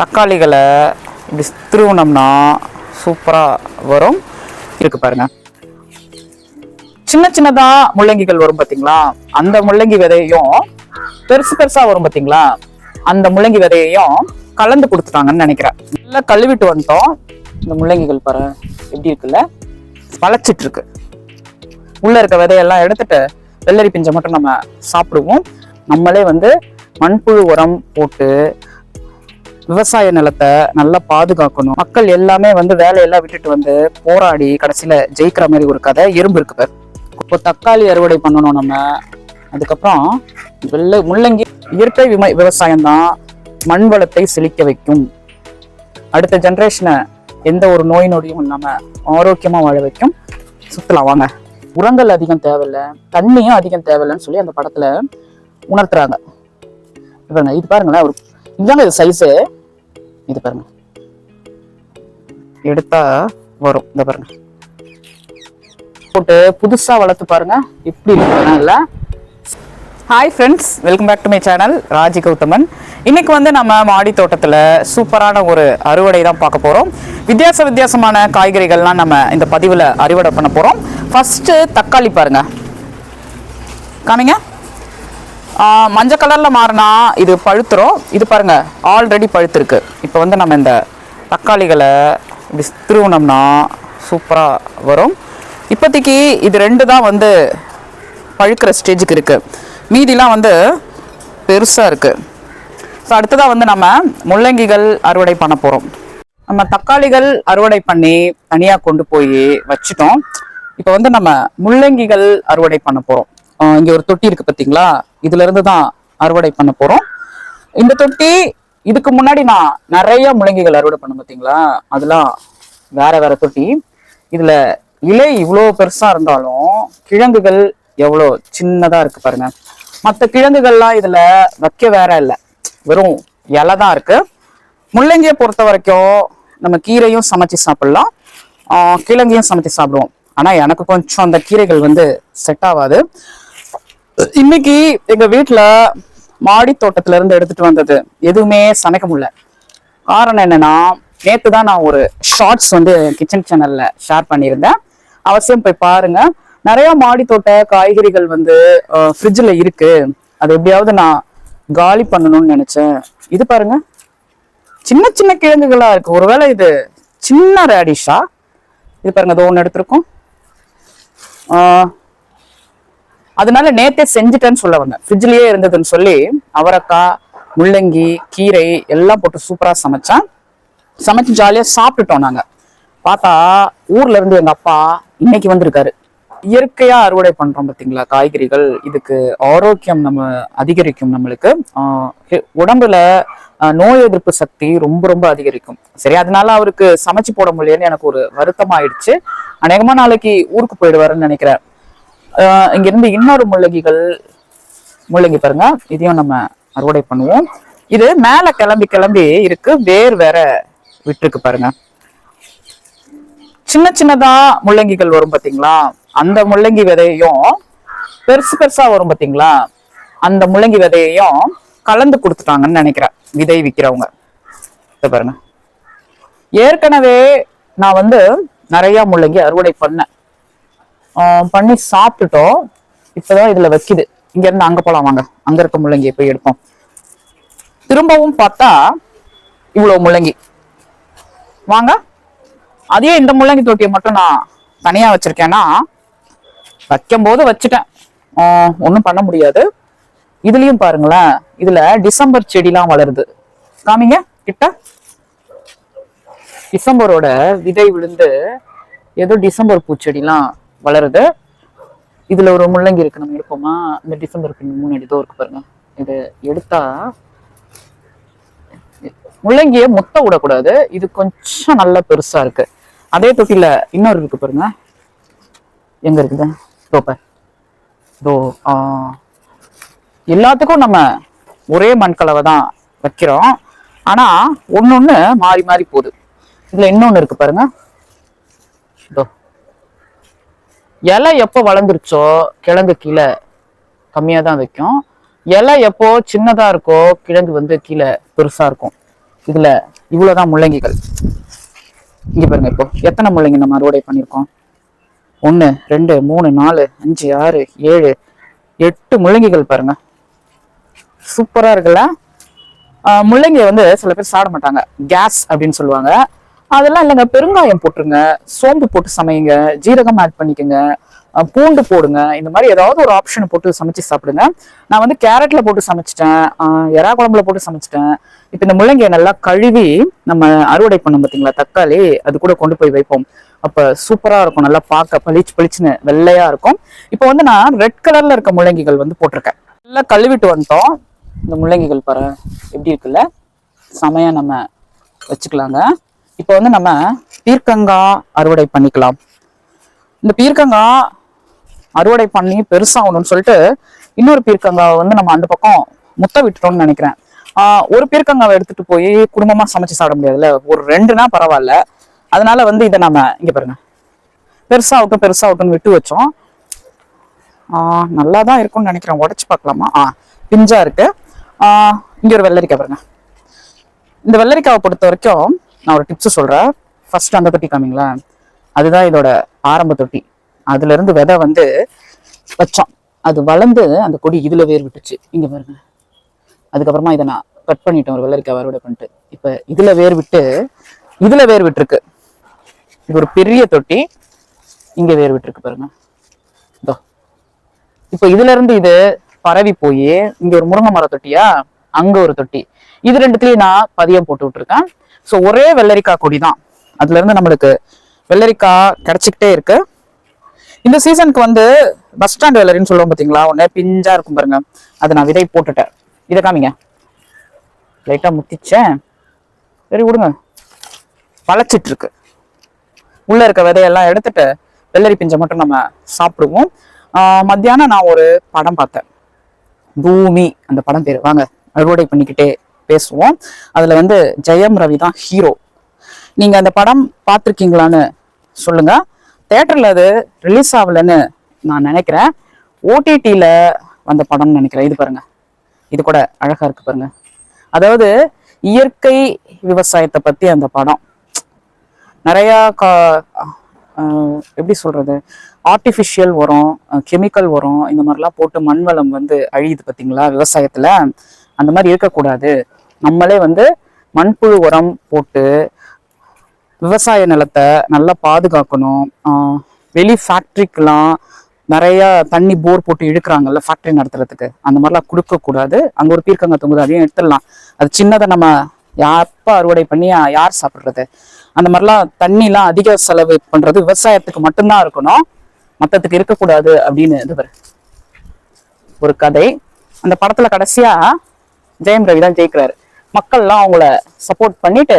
தக்காளிகளை இப்படி திருவுனோம்னா சூப்பராக வரும். இருக்கு பாருங்க. சின்ன சின்னதா முள்ளங்கிகள் வரும் பார்த்தீங்களா அந்த முள்ளங்கி விதையையும் பெருசு பெருசா வரும் பார்த்தீங்களா அந்த முள்ளங்கி விதையையும் கலந்து கொடுத்துட்டாங்கன்னு நினைக்கிறேன். நல்லா கழுவிட்டு வந்துட்டோம். இந்த முள்ளங்கிகள் பாரு எப்படி இருக்குல்ல? வளைச்சிட்டு இருக்கு உள்ள இருக்க விதையெல்லாம் எடுத்துட்டு வெள்ளரி பிஞ்சை மட்டும் நம்ம சாப்பிடுவோம். நம்மளே வந்து மண்புழு உரம் போட்டு விவசாய நிலத்தை நல்லா பாதுகாக்கணும். மக்கள் எல்லாமே வந்து வேலையெல்லாம் விட்டுட்டு வந்து போராடி கடைசியில ஜெயிக்கிற மாதிரி ஒரு கதை எறும்பு இருக்கு இப்போ தக்காளி அறுவடை பண்ணணும் நம்ம. அதுக்கப்புறம் வெள்ளை முள்ளங்கி இயற்கை விம விவசாயம் தான் மண் வளத்தை செழிக்க வைக்கும். அடுத்த ஜென்ரேஷனை எந்த ஒரு நோய் நொடியும் இல்லாமல் ஆரோக்கியமாக வாழ வைக்கும். சுத்தலாம் வாங்க. உரங்கள் அதிகம் தேவையில்லை. தண்ணியும் அதிகம் தேவையில்லைன்னு சொல்லி அந்த படத்துல உணர்த்துறாங்க. இது இது பாருங்களேன் ஒரு இதுதாங்க இது சைஸு இது பாருங்க. எடுத்தா வரும் இந்த பாருங்க. போட்டு புதுசா வளர்த்து பாருங்க இப்படி இருக்கு இல்ல. Hi friends welcome back to my channel Raji Gauthaman. இன்னைக்கு வந்து நம்ம மாடி தோட்டத்தில் சூப்பரான ஒரு அறுவடை தான் பார்க்க போகிறோம் வித்தியாச வித்தியாசமான காய்கறிகள்லாம் நம்ம இந்த பதிவில் அறுவடை பண்ண போகிறோம் ஃபஸ்ட்டு தக்காளி பாருங்க. காமிங்க. மஞ்சள் கலரில் மாறினா இது பழுத்துரும். இது பாருங்க ஆல்ரெடி பழுத்திருக்கு. இப்போ வந்து நம்ம இந்த தக்காளிகளை இப்படி திருவுனோம்னா சூப்பராக வரும். இப்போதைக்கு இது ரெண்டு தான் வந்து பழுக்கிற ஸ்டேஜுக்கு இருக்குது மீதிலாம் வந்து பெருசாக இருக்குது ஸோ அடுத்ததாக வந்து நம்ம முள்ளங்கிகள் அறுவடை பண்ண போகிறோம் நம்ம தக்காளிகள் அறுவடை பண்ணி தனியாக கொண்டு போய் வச்சுட்டோம். இப்போ வந்து நம்ம முள்ளங்கிகள் அறுவடை பண்ண போகிறோம் இங்கே ஒரு தொட்டி இருக்கு பாத்தீங்களா? இதுல இருந்து தான் அறுவடை பண்ண போகிறோம் இந்த தொட்டி இதுக்கு முன்னாடி நான் நிறைய முழங்கைகள் அறுவடை பண்ண பார்த்தீங்களா அதெல்லாம் வேற வேற தொட்டி. இதுல இலை இவ்வளோ பெருசா இருந்தாலும் கிழங்குகள் எவ்வளோ சின்னதா இருக்கு பாருங்க. மற்ற கிழங்குகள்லாம் இதுல வைக்க வேற இல்லை. வெறும் இலை தான் இருக்கு. முள்ளங்கியை பொறுத்த வரைக்கும் நம்ம கீரையும் சமைச்சு சாப்பிடலாம். கிழங்கையும் சமைச்சு சாப்பிடுவோம். ஆனா எனக்கு கொஞ்சம் அந்த கீரைகள் வந்து செட் ஆகாது. இன்னைக்கு எங்க வீட்டுல மாடி தோட்டத்துல இருந்து எடுத்துட்டு வந்தது. எதுவுமே சமைக்க முடியல. காரணம் என்னன்னா நேத்து தான் நான் ஒரு ஷார்ட்ஸ் வந்து கிச்சன் சேனல்ல ஷேர் பண்ணியிருந்தேன். அவசியம் போய் பாருங்க. நிறைய மாடி தோட்ட காய்கறிகள் வந்து ஃப்ரிட்ஜில் இருக்கு. அது எப்படியாவது நான் காலி பண்ணணும்னு நினைச்சேன். இது பாருங்க. சின்ன சின்ன கிழங்குகளா இருக்கு. ஒருவேளை இது சின்ன ரேடிஷா இது பாருங்க அது ஒன்று எடுத்திருக்கோம். அதனால நேத்தே செஞ்சுட்டேன்னு சொல்ல வந்தேன். ஃப்ரிட்ஜ்லயே இருந்ததுன்னு சொல்லி அவரக்காய் முள்ளங்கி கீரை எல்லாம் போட்டு சூப்பரா சமைச்சேன். சமைச்சு ஜாலியா சாப்பிட்டுட்டோம் நாங்க. பார்த்தா ஊர்ல இருந்து எங்க அப்பா இன்னைக்கு வந்திருக்காரு. இயற்கையா அறுவடை பண்றோம் பாத்தீங்களா? காய்கறிகள் இதுக்கு ஆரோக்கியம் நம்ம அதிகரிக்கும் நம்மளுக்கு. உடம்புல நோய் எதிர்ப்பு சக்தி ரொம்ப ரொம்ப அதிகரிக்கும். சரி அதனால அவருக்கு சமைச்சு போட முடியலன்னு எனக்கு ஒரு வருத்தம் ஆயிடுச்சு அநேகமா நாளைக்கு ஊருக்கு போயிடுவாருன்னு நினைக்கிறேன். இங்கிருந்து இன்னொரு முள்ளங்கிகள் முள்ளங்கி பாருங்க. இதையும் நம்ம அறுவடை பண்ணுவோம். இது மேல கிளம்பி கிளம்பி இருக்கு வேர் வேற விட்டுருக்கு பாருங்க. சின்ன சின்னதா முள்ளங்கிகள் வரும் பாத்தீங்களா? அந்த முள்ளங்கி விதையையும் பெருசு பெருசா வரும் பாத்தீங்களா? அந்த முள்ளங்கி விதையையும் கலந்து கொடுத்துட்டாங்கன்னு நினைக்கிறேன் விதை விக்கிறவங்க. இதை பாருங்க. ஏற்கனவே நான் வந்து நிறைய முள்ளங்கி அறுவடை பண்ணேன். பண்ணி சாப்பிட்டுட்டோம். இப்பதான் இதுல வைக்குது. இங்க இருந்து அங்க போலாம் வாங்க. அங்க இருக்க முள்ளங்கியை போய் எடுப்போம். திரும்பவும் பார்த்தா இவ்வளவு முள்ளங்கி. வாங்க. அதே இந்த முள்ளங்கி தொட்டியை மட்டும் நான் தனியா வச்சிருக்கேன்னா வைக்கும் போது வச்சுட்டேன் ஒன்றும் பண்ண முடியாது. இதுலயும் பாருங்களேன். இதுல டிசம்பர் செடிலாம் வளருது. காமிங்க கிட்ட. டிசம்பரோட விதை விழுந்து ஏதோ டிசம்பர் பூச்செடிலாம் வளருது. இதுல ஒரு முள்ளங்கி இருக்கு நம்ம எடுப்போமா இந்த டிசம்பருக்கு முன்னாடி இதோ இருக்கு பாருங்க. இது எடுத்தா முள்ளங்கியை மொத்த விடக்கூடாது. இது கொஞ்சம் நல்லா பெருசா இருக்கு. அதே தொட்டியில இன்னொரு இருக்கு பாருங்க. எங்க இருக்குது? இதோ தோ எல்லாத்துக்கும் நம்ம ஒரே மண் கலவை தான் வைக்கிறோம். ஆனா ஒன்னொன்னு மாறி மாறி போகுது. இதுல இன்னொன்னு இருக்கு பாருங்க. இதோ. இலை எப்போ வளர்ந்துருச்சோ கிழங்கு கீழே கம்மியாக தான் வைக்கும். இலை எப்போ சின்னதாக இருக்கோ கிழங்கு வந்து கீழே பெருசாக இருக்கும். இதில் இவ்வளோதான் முள்ளங்கிகள். இங்கே பாருங்க இப்போ எத்தனை முள்ளங்கி நம்ம அறுவடை பண்ணியிருக்கோம்? ஒன்று ரெண்டு மூணு நாலு அஞ்சு ஆறு ஏழு எட்டு முள்ளங்கிகள் பாருங்க. சூப்பராக இருக்குல்ல? முள்ளங்கியை வந்து சில பேர் சாப்பிட மாட்டாங்க. கேஸ் அப்படின்னு சொல்லுவாங்க. அதெல்லாம் இல்லைங்க. பெருங்காயம் போட்டுருங்க. சோம்பு போட்டு சமையுங்க ஜீரகம் ஆட் பண்ணிக்கோங்க. பூண்டு போடுங்க. இந்த மாதிரி ஏதாவது ஒரு ஆப்ஷன் போட்டு சமைச்சு சாப்பிடுங்க. நான் வந்து கேரட்ல போட்டு சமைச்சிட்டேன். எறா குழம்புல போட்டு சமைச்சிட்டேன். இப்போ இந்த முள்ளங்கியை நல்லா கழுவி நம்ம அறுவடை பண்ணோம் பார்த்தீங்களா தக்காளி அது கூட கொண்டு போய் வைப்போம். அப்ப சூப்பரா இருக்கும். நல்லா பார்க்க பளிச்சு பளிச்சுன்னு வெள்ளையா இருக்கும். இப்போ வந்து நான் ரெட் கலர்ல இருக்க முள்ளங்கிகள் வந்து போட்டிருக்கேன். நல்லா கழுவிட்டு வந்துட்டோம். இந்த முள்ளங்கிகள் பாரு எப்படி இருக்குல்ல? செமையாக நம்ம வச்சுக்கலாங்க. இப்போ வந்து நம்ம பீர்க்கங்காய் அறுவடை பண்ணிக்கலாம். இந்த பீர்க்கங்காய் அறுவடை பண்ணி பெருசாகணும்னு சொல்லிட்டு இன்னொரு பீர்க்கங்காவை வந்து நம்ம அந்த பக்கம் முத்த விட்டுட்டோம்னு நினைக்கிறேன். ஒரு பீர்க்கங்காவை எடுத்துட்டு போய் குடும்பமா சமைச்சு சாப்பிட முடியாதுல்ல? ஒரு ரெண்டுனா பரவாயில்ல. அதனால வந்து இதை நம்ம இங்க பாருங்க. பெருசாகட்டும் பெருசாகட்டும்னு விட்டு வச்சோம். நல்லா தான் இருக்கும்னு நினைக்கிறேன். உடச்சு பார்க்கலாமா? ஆ பிஞ்சா இருக்கு. இங்க ஒரு வெள்ளரிக்காய் பாருங்க. இந்த வெள்ளரிக்காவை பொறுத்த வரைக்கும் நான் ஒரு டிப்ஸ் சொல்றேன். ஃபர்ஸ்ட் அந்த தொட்டி காமிங்களா? அதுதான் இதோட ஆரம்ப தொட்டி. அதுல இருந்து விதை வந்து வச்சோம். அது வளர்ந்து அந்த கொடி இதுல வேர் விட்டுச்சு இங்க பாருங்க. அதுக்கப்புறமா இதை நான் கட் பண்ணிட்டேன். ஒரு வெள்ளரிக்காய் அறுவடை பண்ணிட்டு. இப்போ இதுல வேர் விட்டு இதுல வேர் விட்டுருக்கு இது ஒரு பெரிய தொட்டி. இங்க வேர் விட்டுருக்கு பாருங்க. இதோ. இப்போ இதுல இருந்து இது பரவி போய் இங்கே ஒரு முருங்கை மர தொட்டியா? அங்க ஒரு தொட்டி. இது ரெண்டுத்துலயும் நான் பதியம் போட்டு விட்டுருக்கேன். ஸோ ஒரே வெள்ளரிக்காய் கொடி தான் அதுல இருந்து நம்மளுக்கு வெள்ளரிக்காய் கிடைச்சிக்கிட்டே இருக்கு. இந்த சீசனுக்கு வந்து பஸ் ஸ்டாண்ட் வெள்ளரின்னு சொல்லுவோம் பாத்தீங்களா? ஒன்னே பிஞ்சா இருக்கும் பாருங்க. அதை நான் விதை போட்டுட்டேன். இதை காமிங்க. லைட்டா முத்திச்சேன். சரி விடுங்க. பழச்சிட்டு இருக்கு உள்ள இருக்க விதையெல்லாம் எடுத்துட்டு வெள்ளரி பிஞ்சை மட்டும் நம்ம சாப்பிடுவோம். மத்தியானம் நான் ஒரு படம் பார்த்தேன். பூமி. அந்த படம் பேர். வாங்க. அறுவடை பண்ணிக்கிட்டே பேசுவோம். அதுல வந்து ஜெயம் ரவி தான் ஹீரோ நீங்க அந்த படம் பார்த்துருக்கீங்களான்னு சொல்லுங்க. தேட்டரில் அது ரிலீஸ் ஆகலைன்னு நான் நினைக்கிறேன். ஓடிடியில் வந்த படம்னு நினைக்கிறேன். இது பாருங்க. இது கூட அழகா இருக்கு பாருங்க. அதாவது இயற்கை விவசாயத்தை பத்தி அந்த படம். நிறையா கா ஆஹ் எப்படி சொல்றது? ஆர்டிஃபிஷியல் உரம் கெமிக்கல் உரம் இந்த மாதிரிலாம் போட்டு மண் வளம் வந்து அழியுது பார்த்தீங்களா விவசாயத்துல? அந்த மாதிரி இருக்கக்கூடாது. நம்மளே வந்து மண்புழு உரம் போட்டு விவசாய நிலத்தை நல்லா பாதுகாக்கணும். வெளி ஃபேக்ட்ரிக்கெலாம் நிறைய தண்ணி போர் போட்டு இழுக்கிறாங்கல்ல ஃபேக்ட்ரி நடத்துறதுக்கு. அந்த மாதிரிலாம் கொடுக்கக்கூடாது. அங்கே ஒரு பீர்க்கங்க தொங்குது அதையும் எடுத்துடலாம். அது சின்னதை நம்ம எப்போ அறுவடை பண்ணி யார் சாப்பிட்றது? அந்த மாதிரிலாம் தண்ணிலாம் அதிக செலவு பண்ணுறது விவசாயத்துக்கு மட்டும்தான் இருக்கணும். மற்றத்துக்கு இருக்கக்கூடாது அப்படின்னு இது ஒரு கதை. அந்த படத்தில் கடைசியாக ஜெயம் ரவி தான் ஜெயிக்கிறாரு. மக்கள்லாம் அவங்கள சப்போர்ட் பண்ணிட்டு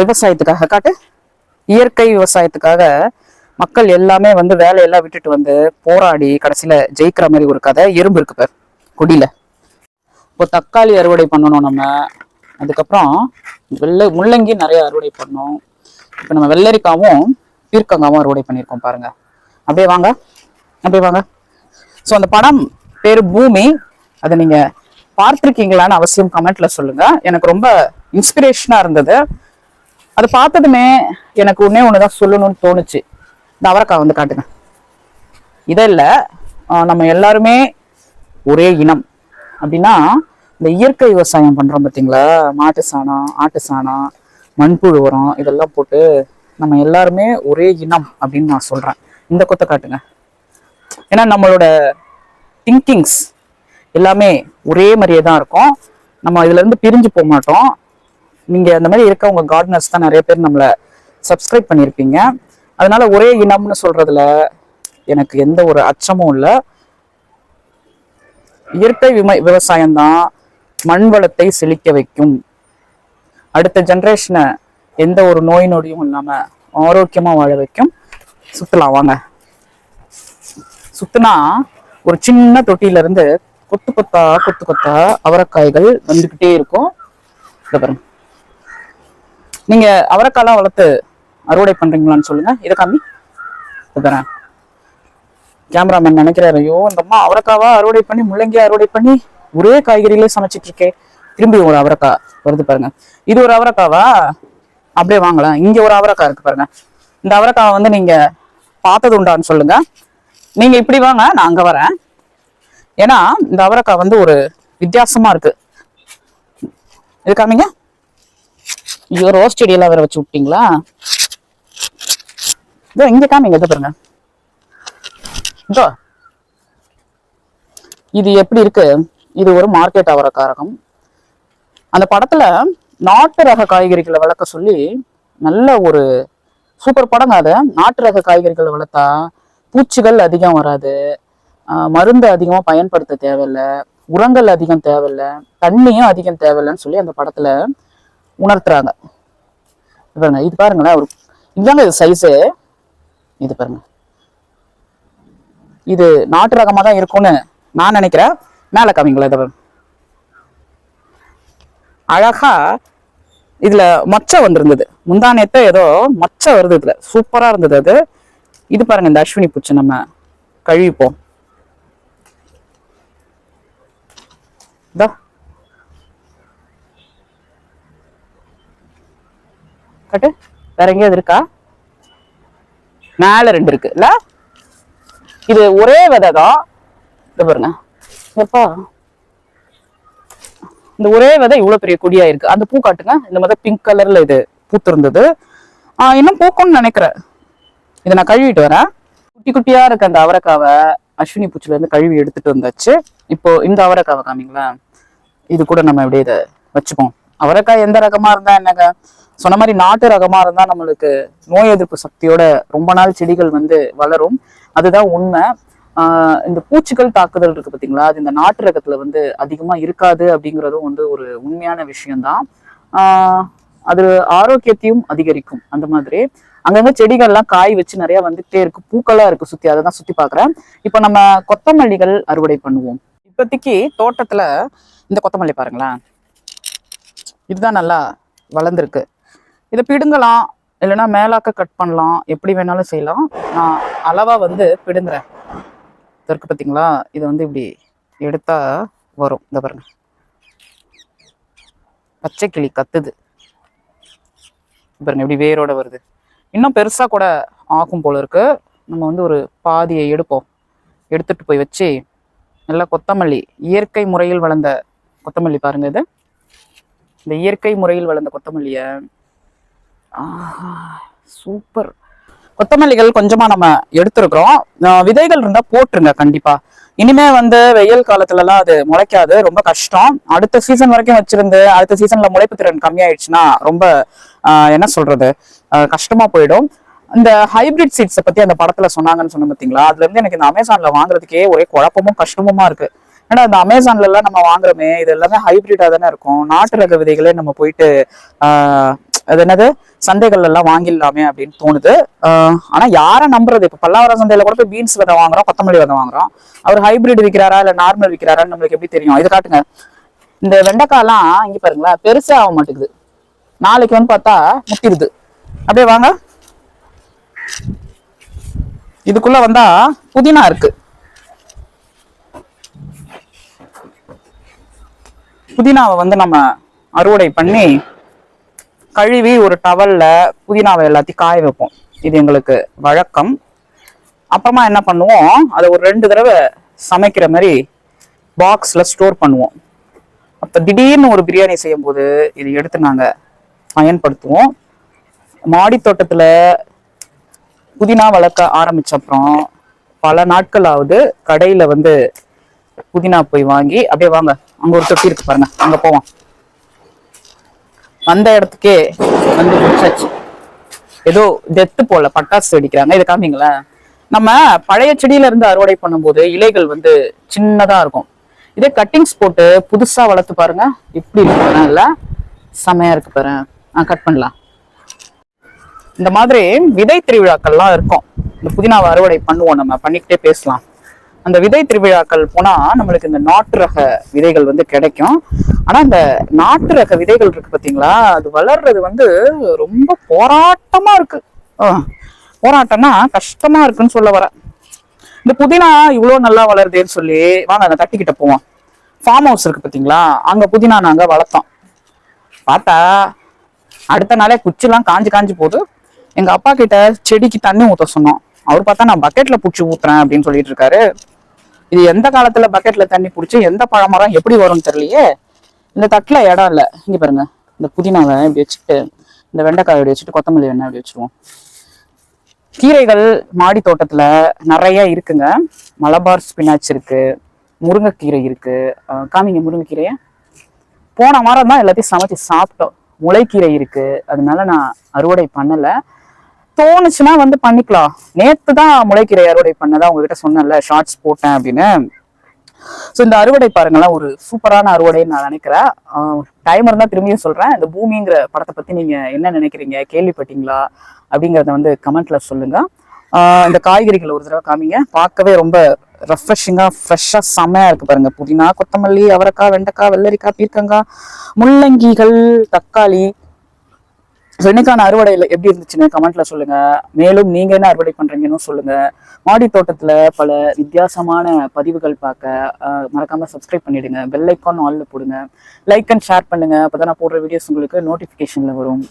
விவசாயத்துக்காக காட்டு இயற்கை விவசாயத்துக்காக மக்கள் எல்லாமே வந்து வேலையெல்லாம் விட்டுட்டு வந்து போராடி கடைசியில ஜெயிக்கிற மாதிரி ஒரு கதை எறும்பு இருக்கு பேர் கொடியில. இப்போ தக்காளி அறுவடை பண்ணணும் நம்ம. அதுக்கப்புறம் வெள்ளை முள்ளங்கி நிறைய அறுவடை பண்ணோம் இப்போ நம்ம வெள்ளரிக்காவும் பீர்க்கங்காவும் அறுவடை பண்ணியிருக்கோம் பாருங்க. அப்படியே வாங்க அப்படியே வாங்க. ஸோ அந்த படம் பேர் பூமி. அதை நீங்கள் பார்த்துருக்கீங்களான்னு அவசியம் கமெண்ட்ல சொல்லுங்க. எனக்கு ரொம்ப இன்ஸ்பிரேஷனா இருந்தது. அது பார்த்ததுமே எனக்கு ஒன்னே ஒண்ணுதான் சொல்லணும்னு தோணுச்சு. இந்த அவரைக்காய் வந்து காட்டுங்க. இதை இல்லை நம்ம எல்லாருமே ஒரே இனம். அப்படின்னா இந்த இயற்கை விவசாயம் பண்றோம் பார்த்தீங்களா மாட்டு சாணம் ஆட்டு சாணம் மண்புழு உரம் இதெல்லாம் போட்டு நம்ம எல்லாருமே ஒரே இனம் அப்படின்னு நான் சொல்றேன். இந்த கொத்தை காட்டுங்க. ஏன்னா நம்மளோட திங்கிங்ஸ் எல்லாமே ஒரே மாதிரியே தான் இருக்கும். நம்ம இதுல இருந்து பிரிஞ்சு போக மாட்டோம். நீங்க அந்த மாதிரி இருக்கவங்க கார்டனர்ஸ் தான் நிறைய பேர் நம்மள சப்ஸ்கிரைப் பண்ணியிருப்பீங்க. அதனால ஒரே இனம்னு சொல்றதுல எனக்கு எந்த ஒரு அச்சமும் இல்லை. இயற்கை விம விவசாயம் தான் மண் வளத்தை செழிக்க வைக்கும். அடுத்த ஜென்ரேஷனை எந்த ஒரு நோய் நொடியும் இல்லாம ஆரோக்கியமா வாழ வைக்கும். சுத்தலாம் வாங்க. சுத்தினா ஒரு சின்ன தொட்டியில இருந்து கொத்து கொத்தா கொத்து கொத்தா அவரைக்காய்கள் வந்துகிட்டே இருக்கும். இதை பாருங்க. நீங்க அவரைக்காய்லாம் வளர்த்து அறுவடை பண்றீங்களான்னு சொல்லுங்க. இதை காமி. இதை கேமராமேன் நினைக்கிறாரு ஐயோ இந்த அம்மா அவரைக்காவா அறுவடை பண்ணி முள்ளங்கியா அறுவடை பண்ணி ஒரே காய்கறியிலே சமைச்சிட்டு இருக்கே. திரும்பி ஒரு அவரைக்காய் வருது பாருங்க. இது ஒரு அவரைக்காவா? அப்படியே வாங்கலாம். இங்க ஒரு அவரைக்காய் இருக்கு பாருங்க. இந்த அவரைக்காவை வந்து நீங்க பார்த்தது உண்டான்னு சொல்லுங்க. நீங்க இப்படி வாங்க நான் அங்க வரேன். ஏன்னா இந்த அவரைக்காய் வந்து ஒரு வித்தியாசமா இருக்கு. இது காமிங்க. ஐயோ ரோஸ் செடியெல்லாம் வேற வச்சு விட்டீங்களா? இதோ இங்க காமிங்க இதை பாருங்க. இதோ. இது எப்படி இருக்கு? இது ஒரு மார்க்கெட் அவரைக்காய் ரகம். அந்த படத்துல நாட்டு ரக காய்கறிகளை வளர்க்க சொல்லி நல்ல ஒரு சூப்பர் படங்க அதை. நாட்டு ரக காய்கறிகளை வளர்த்தா பூச்சிகள் அதிகம் வராது. மருந்து அதிகமா பயன்படுத்த தேவையில்லை உரங்கள் அதிகம் தேவையில்லை தண்ணியும் அதிகம் தேவையில்லைன்னு சொல்லி அந்த படத்துல உணர்த்துறாங்க. பாருங்க இது பாருங்களேன் ஒரு இதுதாங்க இது சைஸு இது பாருங்க. இது நாட்டு ரகமாக தான் இருக்கும்னு நான் நினைக்கிறேன். மேல காமிங்களா இதை அழகா இதுல மொச்சை வந்திருந்தது. முந்தானேத்த ஏதோ மொச்சை வருது இதுல. சூப்பரா இருந்தது அது. இது பாருங்க இந்த அஸ்வினி பூச்சி நம்ம கழுவிப்போம். இதோ கட்டு வேற எங்கேயாவது இருக்கா? மேல ரெண்டு இருக்கு. இல்ல? இது ஒரே விதை தான். இதை பாருங்க. எப்பா? இந்த ஒரே விதை இவ்வளவு பெரிய கொடியா இருக்கு. அந்த பூ காட்டுங்க. இந்த மாதிரி பிங்க் கலர்ல இது பூத்திருந்தது ஆஹ் இன்னும் பூக்கும்னு நினைக்கிறேன். இதை நான் கழுவிட்டு வரேன். குட்டி குட்டியா இருக்க அந்த அவரைக்காவை. அஸ்வினி பூச்சில இருந்து கழுவி எடுத்துட்டு வந்தாச்சு. இப்போ இந்த அவரைக்காவை காமிங்களா? இது கூட நம்ம அப்படியே இதை வச்சுப்போம். அவரைக்காய் எந்த ரகமா இருந்தா என்னங்க? சொன்ன மாதிரி நாட்டு ரகமா இருந்தா நம்மளுக்கு நோய் எதிர்ப்பு சக்தியோட ரொம்ப நாள் செடிகள் வந்து வளரும். அதுதான் உண்மை. ஆஹ் இந்த பூச்சிகள் தாக்குதல் இருக்கு பாத்தீங்களா? அது இந்த நாட்டு ரகத்துல வந்து அதிகமா இருக்காது அப்படிங்கிறதும் வந்து ஒரு உண்மையான விஷயம்தான். ஆஹ் அது ஆரோக்கியத்தையும் அதிகரிக்கும். அந்த மாதிரி அங்கங்க செடிகள்லாம் காய் வச்சு நிறைய வந்துட்டே இருக்கு. பூக்களா இருக்கு சுத்தி. அதை தான் சுத்தி பாக்குறேன் இப்போ நம்ம கொத்தமல்லிகள் அறுவடை பண்ணுவோம். இப்போதைக்கு தோட்டத்துல இந்த கொத்தமல்லி பாருங்களேன். இதுதான் நல்லா வளர்ந்துருக்கு. இதை பிடுங்கலாம். இல்லைன்னா மேலாக்க கட் பண்ணலாம். எப்படி வேணாலும் செய்யலாம். நான் அளவா வந்து பிடுங்குறேன். இது இருக்கு பார்த்தீங்களா? இது வந்து இப்படி எடுத்தா வரும். இந்த பாருங்க. பச்சை கிளி கத்துது பாருங்க இப்படி வேரோட வருது. இன்னும் பெருசாக கூட ஆகும் போல இருக்கு. நம்ம வந்து ஒரு பாதியை எடுப்போம். எடுத்துட்டு போய் வச்சு நல்லா கொத்தமல்லி இயற்கை முறையில் வளர்ந்த கொத்தமல்லி பாருங்க இது. இந்த இயற்கை முறையில் வளர்ந்த கொத்தமல்லியை. சூப்பர் கொத்தமல்லிகள் கொஞ்சமாக நம்ம எடுத்துருக்குறோம். விதைகள் இருந்தால் போட்டுருங்க கண்டிப்பாக இனிமே வந்து வெயில் காலத்துலலாம் அது முளைக்காது ரொம்ப கஷ்டம். அடுத்த சீசன் வரைக்கும் வச்சிருந்து அடுத்த சீசன்ல முளைப்பு திறன் கம்மியாயிடுச்சுன்னா ரொம்ப என்ன சொல்றது கஷ்டமா போயிடும். இந்த ஹைபிரிட் சீட்ஸை பத்தி அந்த படத்துல சொன்னாங்கன்னு சொன்ன பார்த்தீங்களா அதுல இருந்து எனக்கு இந்த அமேசான்ல வாங்குறதுக்கே ஒரே குழப்பமும் கஷ்டமுமா இருக்கு. ஏன்னா இந்த அமேசான்ல எல்லாம் நம்ம வாங்குறோமே இது எல்லாமே ஹைபிரிட்டா தானே இருக்கும். நாட்டு ரக விதைகளே நம்ம போயிட்டு அது என்னது? சந்தைகள் எல்லாம் வாங்கிடலாமே அப்படின்னு தோணுது. ஆனா யாரை நம்புறது? இப்ப பல்லாவரம் சந்தையில கூட போய் பீன்ஸ் விதை வாங்குறோம் கொத்தமல்லி விதை வாங்குறோம். அவர் ஹைபிரிட் விற்கிறாரா இல்ல நார்மல் விற்கிறாரான்னு நம்மளுக்கு எப்படி தெரியும்? இது காட்டுங்க. இந்த வெண்டைக்காய்லாம் இங்க பாருங்களேன் பெருசே ஆக மாட்டேங்குது. நாளைக்கு வந்து பார்த்தா முத்திருது அப்படியே வாங்க. இதுக்குள்ள வந்தா புதினா இருக்கு. புதினாவை வந்து நம்ம அறுவடை பண்ணி கழுவி ஒரு டவலில் புதினாவை எல்லாத்தையும் காய வைப்போம். இது எங்களுக்கு வழக்கம். அப்புறமா என்ன பண்ணுவோம்? அதை ஒரு ரெண்டு தடவை சமைக்கிற மாதிரி பாக்ஸில் ஸ்டோர் பண்ணுவோம். அப்போ திடீர்னு ஒரு பிரியாணி செய்யும்போது இதை எடுத்து நாங்கள் பயன்படுத்துவோம். மாடி தோட்டத்தில் புதினா வளர்க்க ஆரம்பிச்ச அப்புறம் பல நாட்கள் ஆகுது வந்து புதினா போய் வாங்கி அப்படியே வாங்க அங்கே ஒரு தொட்டி இருக்கு பாருங்க அங்கே போவோம். வந்த இடத்துக்கே வந்து முடிச்சாச்சு. ஏதோ டெத்து போல பட்டாசு வெடிக்கிறாங்க. இதை காமிங்களேன் நம்ம பழைய செடியில இருந்து அறுவடை பண்ணும்போது இலைகள் வந்து சின்னதா இருக்கும். இதே கட்டிங்ஸ் போட்டு புதுசா வளர்த்து பாருங்க. இப்படி இருக்கு இல்ல செமையா இருக்கு பாரு கட் பண்ணலாம். இந்த மாதிரி விதை திருவிழாக்கள்லாம் இருக்கும். இந்த புதினாவை அறுவடை பண்ணுவோம் நம்ம. பண்ணிக்கிட்டே பேசலாம். அந்த விதை திருவிழாக்கள் போனால் நம்மளுக்கு இந்த நாட்டு ரக விதைகள் வந்து கிடைக்கும். ஆனால் இந்த நாட்டு ரக விதைகள் இருக்கு பார்த்தீங்களா அது வளர்றது வந்து ரொம்ப போராட்டமாக இருக்கு. ஆ, போராட்டம்னா கஷ்டமாக இருக்குன்னு சொல்ல வரேன் இந்த புதினா இவ்வளோ நல்லா வளருதேன்னு சொல்லி வாங்க அதை தட்டிக்கிட்ட போவோம். ஃபார்ம் ஹவுஸ் இருக்கு பார்த்தீங்களா அங்கே புதினா நாங்கள் வளர்த்தோம். பார்த்தா அடுத்த நாளே குச்சிலாம் காஞ்சு காஞ்சு போது எங்கள் அப்பா கிட்ட செடிக்கு தண்ணி ஊற்ற சொன்னோம். அவர் பார்த்தா நான் பக்கெட்டில் பிடிச்சி ஊற்றுறேன் அப்படின்னு சொல்லிட்டு இருக்காரு. இது எந்த காலத்துல பக்கெட்ல தண்ணி பிடிச்சி எந்த பழமரம் எப்படி வரும்னு தெரியலையே. இந்த தட்டுல இடம் இல்லை. இங்க பாருங்க. இந்த புதினாவை இப்படி வச்சுட்டு இந்த வெண்டைக்காய் இப்படி வச்சுட்டு கொத்தமல்லி வேணா இப்படி வச்சிருவோம். கீரைகள் மாடி தோட்டத்துல நிறைய இருக்குங்க. மலபார் ஸ்பினாச் இருக்கு முருங்கைக்கீரை இருக்கு. காமிங்க முருங்கைக்கீரையை. போன வாரம் தான் எல்லாத்தையும் சமைச்சு சாப்பிட்டோம். முளைக்கீரை இருக்கு. அதனால நான் அறுவடை பண்ணலை. தோணுச்சுன்னா வந்து பண்ணிக்கலாம். நேத்து தான் முளைக்கீரை அறுவடை பண்ணதா உங்ககிட்ட சொன்னேன்ல ஷார்ட்ஸ் போட்டேன் அப்படின்னு. ஸோ இந்த அறுவடை பாருங்களேன் ஒரு சூப்பரான அறுவடைன்னு நான் நினைக்கிறேன். டைம் இருந்தால் திரும்பியும் சொல்றேன். இந்த பூமிங்கிற படத்தை பத்தி நீங்க என்ன நினைக்கிறீங்க? கேள்விப்பட்டீங்களா? அப்படிங்கிறத வந்து கமெண்ட்ல சொல்லுங்க. இந்த காய்கறிகள் ஒரு தடவை காமிங்க. பார்க்கவே ரொம்ப ரெஃப்ரெஷிங்காக ஃப்ரெஷ்ஷாக செம்மையா இருக்கு பாருங்க. புதினா கொத்தமல்லி அவரைக்காய் வெண்டைக்காய் வெள்ளரிக்காய் பீர்க்கங்காய் முள்ளங்கிகள் தக்காளி ஸோ இன்னைக்கான அறுவடையில் எப்படி இருந்துச்சுன்னு கமெண்ட்ல சொல்லுங்க. மேலும் நீங்க என்ன அறுவடை பண்றீங்கன்னு சொல்லுங்க. மாடி தோட்டத்துல பல வித்தியாசமான பதிவுகள் பார்க்க மறக்காம சப்ஸ்கிரைப் பண்ணிடுங்க. பெல் ஐக்கான் ஆல்ல போடுங்க. லைக் அண்ட் ஷேர் பண்ணுங்க. அப்பதான் நான் போடுற வீடியோஸ் உங்களுக்கு நோட்டிபிகேஷன்ல வரும்.